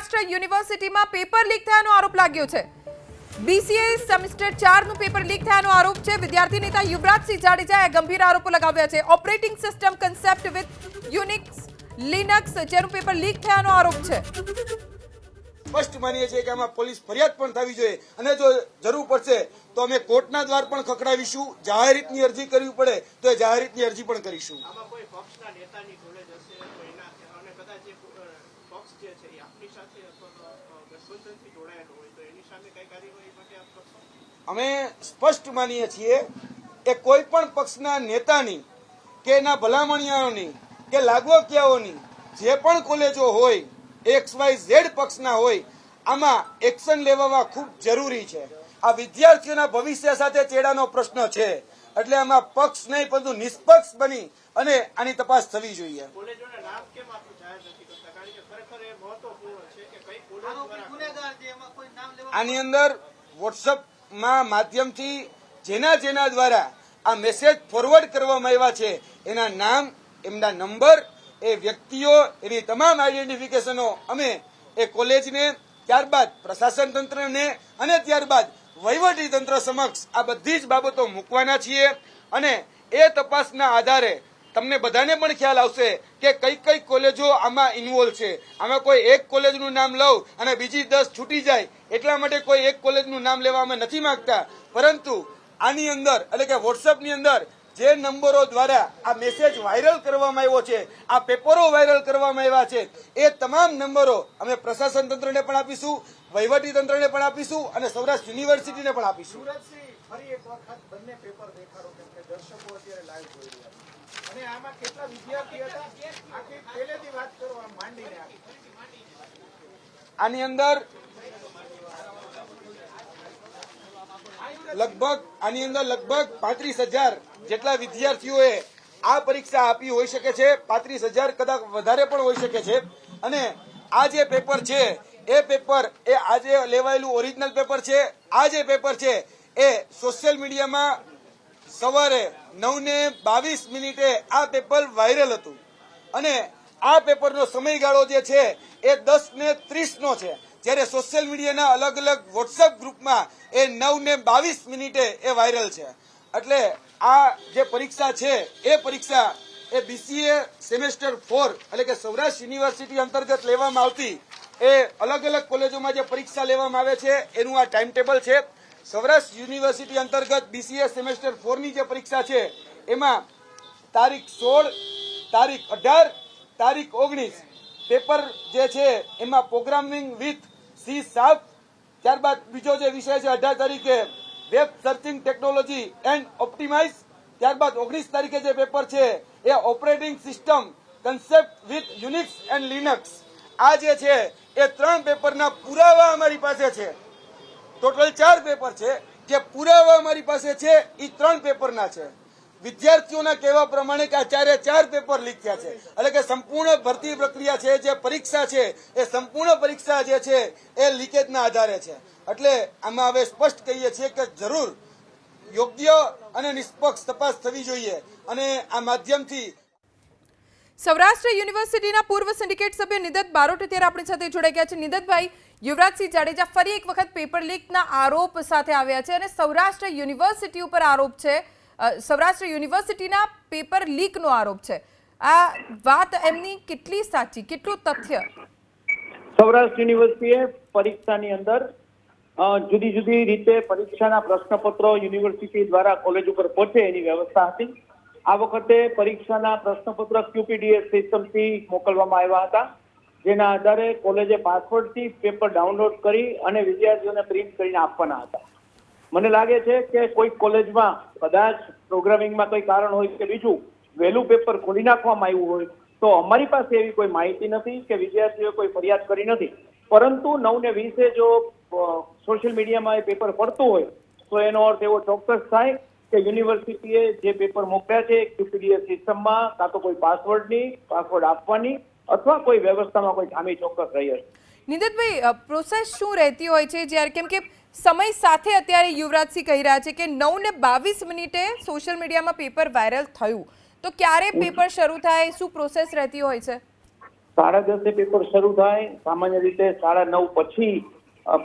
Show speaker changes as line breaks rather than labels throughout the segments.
સૌરાષ્ટ્ર યુનિવર્સિટીમાં paper leak થયાનો આરોપ લાગ્યો છે. બીસીએ સેમિસ્ટર ચારનું પેપર લીક થયાનો આરોપ છે. વિદ્યાર્થી નેતા યુવરાજસિંહ જાડેજાએ ગંભીર આરોપો લગાવ્યા છે. Operating system concept with Unix, Linux જેનું પેપર લીક થયાનો આરોપ છે.
સ્પષ્ટ માનીએ છીએ કે આમાં પોલીસ ફરિયાદ પણ થવી જોઈએ. અને જો જરૂર પડશે, તો અમે કોર્ટના દ્વાર પણ ખખડાવીશું. જાહેરિતની અરજી કરવી પડે, તો એ જાહેરિતની અરજી પણ કરીશું.
કોઈ પક્ષના નેતાની જોડે જશે તો એના અને કદાચ એ અ, પક્ષ જે છે એ આપની સાથે અથવા ગઠબંધનથી જોડાયેલો હોય તો એની સામે કઈ કાર્યવાહી માટે આપ કરશો?
અમે સ્પષ્ટ માનીએ છીએ કે કોઈ પણ પક્ષના નેતાની કે એના ભલામણિયાઓની કે લાગવકિયાઓની જે પણ કોલેજો હોય એક્સ વાય ઝેડ પક્ષના હોય આમાં એક્શન લેવામાં ખૂબ જરૂરી છે. આ વિદ્યાર્થીઓના ભવિષ્ય સાથે ચેડાનો પ્રશ્ન છે. એટલે આમાં પક્ષ નહીં પરંતુ નિષ્પક્ષ બની અને આની તપાસ થવી જોઈએ.
કોલેજોના નામ કેમ આપ જાહેર નથી કરતા કારણ કે ખરેખર એ મહત્વપૂર્ણ છે કે કઈ કોલેજ દ્વારા
આની અંદર વોટ્સઅપમાં માધ્યમથી જેના જેના દ્વારા આ મેસેજ ફોરવર્ડ કરવામાં આવ્યા છે એના નામ એમના નંબર એ વ્યક્તિઓ એની તમામ આઈડેન્ટિફિકેશનો અમે એ કોલેજને ત્યારબાદ પ્રશાસન તંત્રને અને ત્યારબાદ વહીવટી તંત્ર સમક્ષ આ બધી જ બાબતો મૂકવાના છીએ. અને એ તપાસના આધારે તમને બધાને પણ ખ્યાલ આવશે કે કઈ કઈ કોલેજો આમાં ઇન્વોલ્વ છે. આમાં કોઈ એક કોલેજનું નામ લઉં અને બીજી દસ છૂટી જાય, એટલા માટે કોઈ એક કોલેજનું નામ લેવા અમે નથી માંગતા. પરંતુ આની અંદર, એટલે કે વોટ્સઅપની અંદર, જે નંબરો દ્વારા આ મેસેજ વાયરલ કરવામાં આવ્યો છે, આ પેપરો વાયરલ કરવામાં આવ્યા છે, એ તમામ નંબરો અમે પ્રશાસન તંત્રને પણ આપીશું, વહીવટી તંત્રને પણ આપીશું અને સૌરાષ્ટ્ર યુનિવર્સિટીને પણ આપીશું.
ફરી એક વખત બંને પેપર દેખાડો કે દર્શકો અત્યારે લાઈવ જોઈ રહ્યા અને આમાં કેટલા વિદ્યાર્થી હતા? આખી પહેલેથી વાત કરવા માંડીને
આની અંદર લગભગ, આની અંદર લગભગ પાંત્રીસ હજાર જેટલા વિદ્યાર્થીઓએ આ પરીક્ષા આપી હોઈ શકે છે. પાંત્રીસ હજાર કદાચ વધારે પણ હોઈ શકે છે. અને આ જે પેપર છે, એ પેપર, એ આજે લેવાયેલું ઓરિજિનલ પેપર છે. આ જે પેપર છે, એ સોશિયલ મીડિયામાં સવારે નવ ને બાવીસ મિનિટે આ પેપર વાયરલ હતું. અને આ પેપરનો સમયગાળો જે છે, એ દસ ને ત્રીસ નો છે. જ્યારે સોશિયલ મીડિયાના અલગ અલગ વોટ્સએપ ગ્રુપમાં એ નવ ને બાવીસ મિનિટે એ વાયરલ છે. એટલે આ જે પરીક્ષા છે, એ પરીક્ષા એ બીસીએ સેમેસ્ટર ફોર એટલે કે સૌરાષ્ટ્ર યુનિવર્સિટી અંતર્ગત લેવામાં આવતી એ અલગ અલગ કોલેજોમાં જે પરીક્ષા લેવામાં આવે છે, એનું આ ટાઈમ ટેબલ છે. સૌરાષ્ટ્ર યુનિવર્સિટી અંતર્ગત બીસીએ સેમેસ્ટર ફોરની જે પરીક્ષા છે, એમાં તારીખ સોળ, તારીખ અઢાર, તારીખ ઓગણીસ, પેપર જે છે એમાં પ્રોગ્રામિંગ વિથ સી સાપ ત્યારબાદ બીજો જે વિષય છે અઢાર તારીખે web searching technology and optimize, ત્યારબાદ ઓગણીસ તારીખે જે પેપર છે એ operating system concept with Unix and Linux. આ જે છે એ ત્રણ પેપરના પુરાવા અમારી પાસે છે. ટોટલ ચાર પેપર છે. જે પુરાવા અમારી પાસે છે એ ત્રણ પેપરના છે. વિદ્યાર્થીઓના કહેવા પ્રમાણે કે આ ચારે પેપર લીક થયા છે. એટલે કે સંપૂર્ણ ભરતી પ્રક્રિયા છે, જે પરીક્ષા છે, એ સંપૂર્ણ પરીક્ષા જે છે, એ લીકેજના આધારે છે. એટલે આમાં હવે સ્પષ્ટ કહીએ છીએ કે જરૂર યોગ્ય અને નિષ્પક્ષ તપાસ થવી જોઈએ. અને આ માધ્યમથી
સૌરાષ્ટ્ર યુનિવર્સિટીના પૂર્વ સિન્ડિકેટ સભ્ય નિદત બારોટ અત્યારે આપણી સાથે જોડાઈ ગયા છે. નિદતભાઈ યુવરાજસિંહ જાડેજા ફરી એક વખત પેપર લીકના આરોપ સાથે આવ્યા છે અને સૌરાષ્ટ્ર યુનિવર્સિટી ઉપર આરોપ છે. સૌરાષ્ટ્ર યુનિવર્સિટીના પેપર લીકનો આરોપ છે. આ વાત એમની કેટલી સાચી, કેટલું તથ્ય?
સૌરાષ્ટ્ર યુનિવર્સિટીએ પરીક્ષાની અંદર જુદી જુદી રીતે પરીક્ષાના પ્રશ્નપત્રો યુનિવર્સિટી દ્વારા કોલેજ ઉપર પહોંચે એની વ્યવસ્થા હતી. આ વખતે પરીક્ષાના પ્રશ્નપત્ર ક્યુપીડીએસ સિસ્ટમથી મોકલવામાં આવ્યા હતા. જેના આધારે કોલેજે પાસવર્ડથી પેપર ડાઉનલોડ કરી અને વિદ્યાર્થીઓને પ્રિન્ટ કરીને આપવાના હતા. મને લાગે છે કે કોઈ કોલેજમાં કદાચ પ્રોગ્રામિંગમાં કોઈ કારણ હોય કે બીજું વહેલું પેપર ખોલી નાખવામાં આવ્યું હોય, તો અમારી પાસે એવી કોઈ માહિતી નથી કે વિદ્યાર્થીઓએ કોઈ ફરિયાદ કરી નથી. પરંતુ નવ ને વીસે જો સોશિયલ મીડિયામાં એ પેપર પડતું હોય, તો એનો અર્થ એવો ચોક્કસ થાય કે યુનિવર્સિટીએ જે પેપર મોકલ્યા છે ક્યુપીડીએસ સિસ્ટમમાં, કાં તો કોઈ પાસવર્ડની, પાસવર્ડ આપવાની અથવા કોઈ વ્યવસ્થામાં કોઈ ખામી ચોક્કસ રહી હશે.
નિદતભાઈ પ્રોસેસ શું રહેતી હોય છે? જ્યારે કેમ કે સમય સાથે અત્યારે યુવરાજસિંહ કહી રહ્યા છે કે નવ ને બાવીસ મિનિટે સોશિયલ મીડિયામાં પેપર વાયરલ થયું. તો ક્યારે પેપર શરૂ થાય? શું પ્રોસેસ રહેતી હોય છે?
સાડા દસે પેપર શરૂ થાય. સામાન્ય રીતે સાડા નવ પછી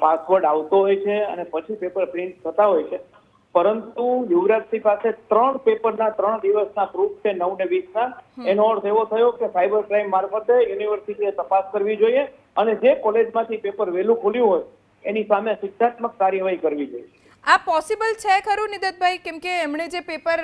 પાસવર્ડ આવતો હોય છે અને પછી પેપર પ્રિન્ટ થતા હોય છે. પરંતુ યુવરાજસિંહ પાસે ત્રણ પેપરના ત્રણ દિવસના પ્રૂફ છે નવ ને વીસના. એનો અર્થ એવો થયો કે સાયબર ક્રાઇમ મારફતે યુનિવર્સિટીએ તપાસ કરવી જોઈએ અને જે કોલેજમાંથી પેપર વહેલું ખુલ્યું હોય એની સામે શિક્ષાત્મક કાર્યવાહી કરવી જોઈએ.
આ પોસિબલ છે ખરું નિદતભાઈ? કેમ કે એમણે જે પેપર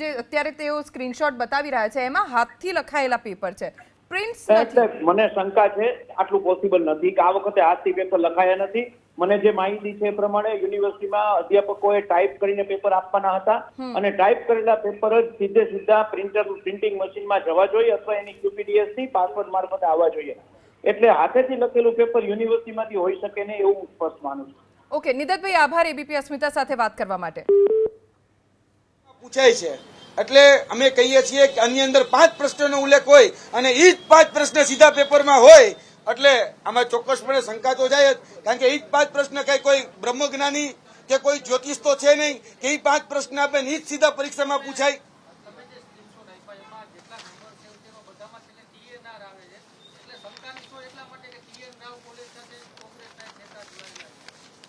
જે અત્યારે તેઓ સ્ક્રીનશોટ બતાવી રહ્યા છે એમાં હાથથી લખાયેલા પેપર છે. પ્રિન્ટ્સ
એટલે મને શંકા છે આટલું પોસિબલ નથી કે આ વખતે હાથથી પેપર લખાયા નથી. મને જે માહિતી છે એ પ્રમાણે યુનિવર્સિટીમાં અધ્યાપકોએ ટાઈપ કરીને પેપર આપવાના હતા. અને ટાઈપ કરેલા પેપર જ સીધે સીધા પ્રિન્ટર પ્રિન્ટિંગ મશીનમાં જવા જોઈએ અથવા એની ક્યુપીડીએસથી પાસવર્ડ મારફતે આવવા જોઈએ. એટલે હાથેથી લખેલું પેપર યુનિવર્સિટીમાંથી હોઈ શકે નહીં એવું હું સ્પષ્ટ માનું છું.
ઓકે નિદતભાઈ આભાર એબીપી અસ્મિતા સાથે વાત કરવા માટે.
પૂછાય છે. એટલે અમે કહીએ છીએ કે આની અંદર પાંચ પ્રશ્નોનો ઉલ્લેખ હોય અને એ જ પાંચ પ્રશ્ન સીધા પેપરમાં હોય એટલે આમાં ચોક્કસપણે શંકા તો જાય જ. કારણ કે એ જ પાંચ પ્રશ્ન કઈ કોઈ બ્રહ્મજ્ઞાની કે કોઈ જ્યોતિષ તો છે નહીં, કે એ પાંચ પ્રશ્ન આપે એ જ સીધા પરીક્ષામાં પૂછાય.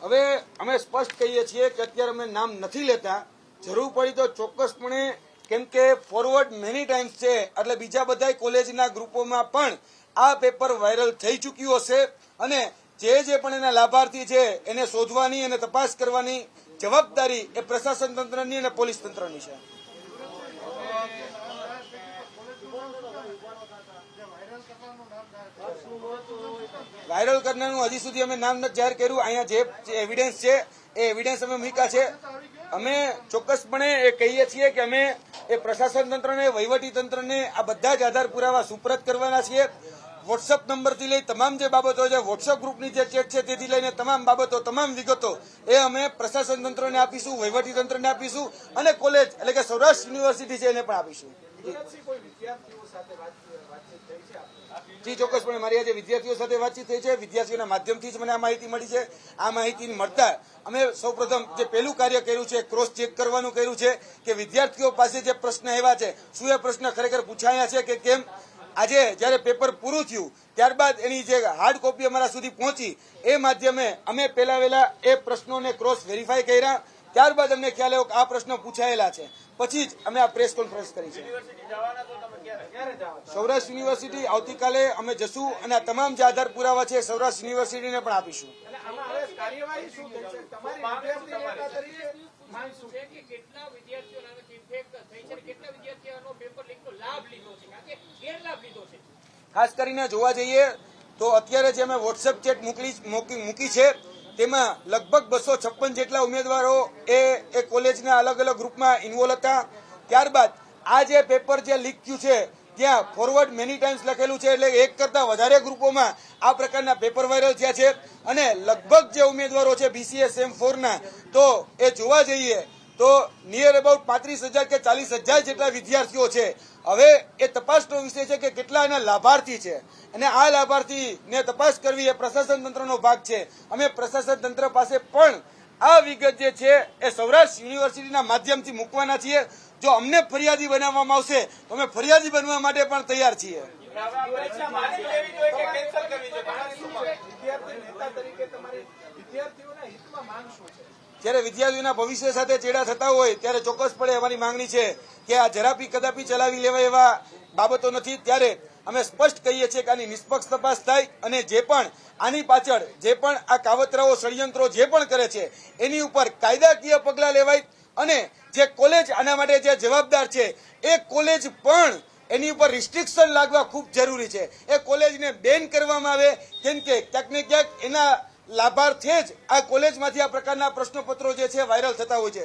હવે અમે સ્પષ્ટ કહીએ છીએ કે અત્યારે અમે નામ નથી લેતા. જરૂર પડી તો ચોક્કસપણે કેમ કે ફોરવર્ડ મેની ટાઈમ્સ છે. એટલે બીજા બધા કોલેજના ગ્રુપોમાં પણ આ પેપર વાયરલ થઈ ચૂક્યું હશે. અને જે જે પણ એના લાભાર્થી છે, એને શોધવાની અને તપાસ કરવાની જવાબદારી એ પ્રશાસન તંત્રની અને પોલીસ તંત્રની છે. વાયરલ કરનારનું હજી સુધી અમે નામ નથી જાહેર કર્યું. અહીંયા જે એવિડન્સ છે, એ એવિડન્સ અમે મૂક્યા છે. અમે ચોક્કસપણે એ કહીએ છીએ કે અમે એ પ્રશાસન તંત્રને, વહીવટી તંત્રને આ બધા જ આધાર પુરાવા સુપ્રત કરવાના છીએ. વોટ્સઅપ નંબરથી લઈ તમામ જે બાબતો છે વોટ્સઅપ ગ્રુપની જે ચેટ છે, તેથી લઈને તમામ બાબતો, તમામ વિગતો એ અમે પ્રશાસન તંત્રને આપીશું, વહીવટી તંત્રને આપીશું અને કોલેજ એટલે કે સૌરાષ્ટ્ર યુનિવર્સિટી છે એને પણ આપીશું. જી, ચોક્કસપણે મારી આજે વિદ્યાર્થીઓ સાથે વાતચીત થઈ છે. વિદ્યાર્થીઓના માધ્યમથી જ મને આ માહિતી મળી છે. આ માહિતી મળતા અમે સૌપ્રથમ જે પહેલું કાર્ય કર્યું છે ક્રોસ ચેક કરવાનું કર્યું છે કે વિદ્યાર્થીઓ પાસે જે પ્રશ્ન એવા છે, શું એ પ્રશ્ન ખરેખર પૂછાયા છે કે કેમ? આજે જ્યારે પેપર પૂરું થયું, ત્યારબાદ એની જે હાર્ડ કોપી અમારા સુધી પહોંચી, એ માધ્યમે અમે પહેલા વહેલા એ પ્રશ્નોને ક્રોસ વેરીફાઈ કર્યા. ત્યારબાદ અમને ખ્યાલ આવ્યો કે આ પ્રશ્નો પૂછાયેલા છે. પછી જ અમે આ પ્રેસ કોન્ફરન્સ કરી છે. સૌરાષ્ટ્ર યુનિવર્સિટી આવતીકાલે અમે જશું અને આ તમામ જે આધાર પુરાવા છે સૌરાષ્ટ્ર યુનિવર્સિટીને પણ આપીશું. ખાસ કરીને જોવા જઈએ તો અત્યારે જે અમે વોટ્સએપ ચેટ મોકલી મોકી- મૂકી છે તેમાં લગભગ બસો છપ્પન જેટલા ઉમેદવારો એ એ કોલેજના અલગ અલગ ગ્રુપમાં ઇન્વોલ્વ હતા. ત્યારબાદ આ જે પેપર જે લીક થયું છે, ત્યાં ફોરવર્ડ મેની ટાઈમ્સ લખેલું છે, એટલે એક કરતા વધારે ગ્રુપોમાં આ પ્રકારના પેપર વાયરલ થયા છે. અને લગભગ જે ઉમેદવારો છે બીસીએસ સેમ ફોરના તો એ જોવા જઈએ તો નિયર અબાઉટ પાંત્રીસ હજાર કે ચાલીસ હજાર જેટલા વિદ્યાર્થીઓ છે. હવે એ તપાસનો વિષય છે કે કેટલા એના લાભાર્થી છે. અને આ લાભાર્થીને તપાસ કરવી એ પ્રશાસન તંત્રનો ભાગ છે. અમે પ્રશાસન તંત્ર પાસે પણ આ વિગત જે છે એ સૌરાષ્ટ્ર યુનિવર્સિટીના માધ્યમથી મૂકવાના છીએ. જો અમને ફરિયાદી બનાવવામાં આવશે, તો અમે ફરિયાદી બનવા માટે પણ તૈયાર છીએ.
વિદ્યાર્થીઓના હિતમાં માંગ શું છે?
જ્યારે વિદ્યાર્થીઓના ભવિષ્ય સાથે ચેડા થતા હોય, ત્યારે ચોક્કસપણે અમારી માંગણી છે કે આ જરાપી કદાપી ચલાવી લેવાય એવા બાબતો નથી. ત્યારે અમે સ્પષ્ટ કહીએ છીએ કે આની નિષ્પક્ષ તપાસ થાય અને જે પણ આની પાછળ જે પણ આ કાવતરાઓ, ષડયંત્રો જે પણ કરે છે, એની ઉપર કાયદાકીય પગલાં લેવાય અને જે કોલેજ આના માટે જે જવાબદાર છે, એ કોલેજ પણ એની ઉપર રિસ્ટ્રિક્શન લાગવા ખૂબ જરૂરી છે. એ કોલેજને બેન કરવામાં આવે, કેમ કે ક્યાંક ને ક્યાંક એના લાભાર્થે જ આ કોલેજમાંથી આ પ્રકારના પ્રશ્નપત્રો જે છે વાયરલ થતા હોય છે.